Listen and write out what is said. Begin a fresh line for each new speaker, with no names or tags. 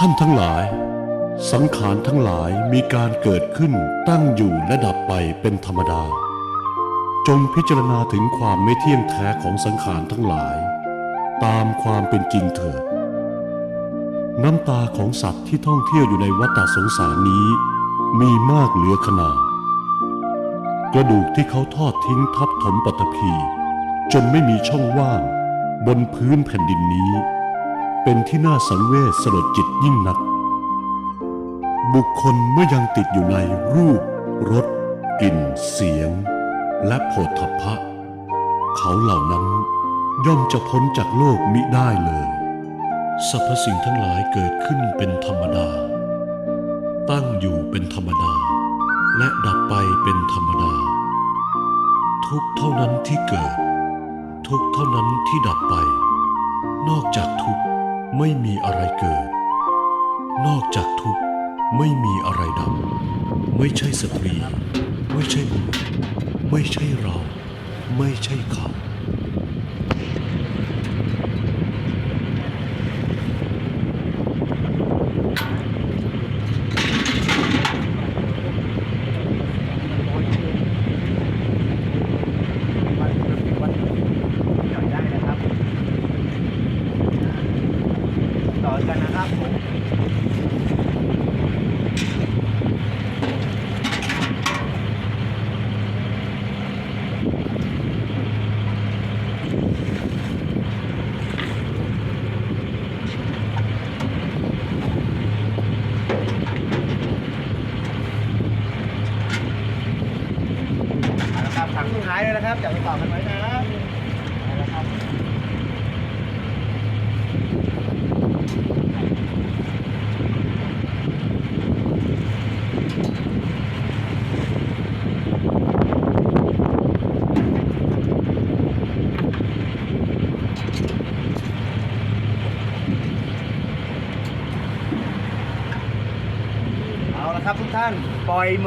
ท่านทั้งหลาย สังขารทั้งหลายมีการเกิดขึ้นตั้งอยู่และดับไปเป็นธรรมดา จงพิจารณาถึงความไม่เที่ยงแท้ของสังขารทั้งหลาย ตามความเป็นจริงเถิดน้ำตาของสัตว์ที่ท่องเที่ยวอยู่ในวัฏสงสารนี้ มีมากเหลือขนาดกระดูกที่เขาทอดทิ้งทับถมปฐพีจนไม่มีช่องว่าง บนพื้นแผ่นดินนี้ เป็นที่น่าสังเวชสลดจิตยิ่งนัก บุคคลเมื่อยังติดอยู่ในรูปรสกลิ่น เสียง และโผฏฐัพพะ เขาเหล่านั้นย่อมจะพ้นจากโลกมิได้เลยสรรพสิ่งทั้งหลายเกิดขึ้นเป็นธรรมดา ตั้งอยู่เป็นธรรมดา และดับไปเป็นธรรมดา ทุกเท่านั้นที่เกิด ทุกเท่านั้นที่ดับไป นอกจากทุกข์ ไม่มีอะไรเกิด นอกจากทุกข์ไม่มีอะไรดับ ไม่ใช่สตรี ไม่ใช่บุรุษไม่ใช่เรา ไม่ใช่เขา
จอดได้นะครับต่อ กันนะครับผมครับถังสุดท้ายเลยนะครับอย่าไปต่อกันไว้นะเอาละครับ เอาละ ครับทุกท่านปล่อยมือ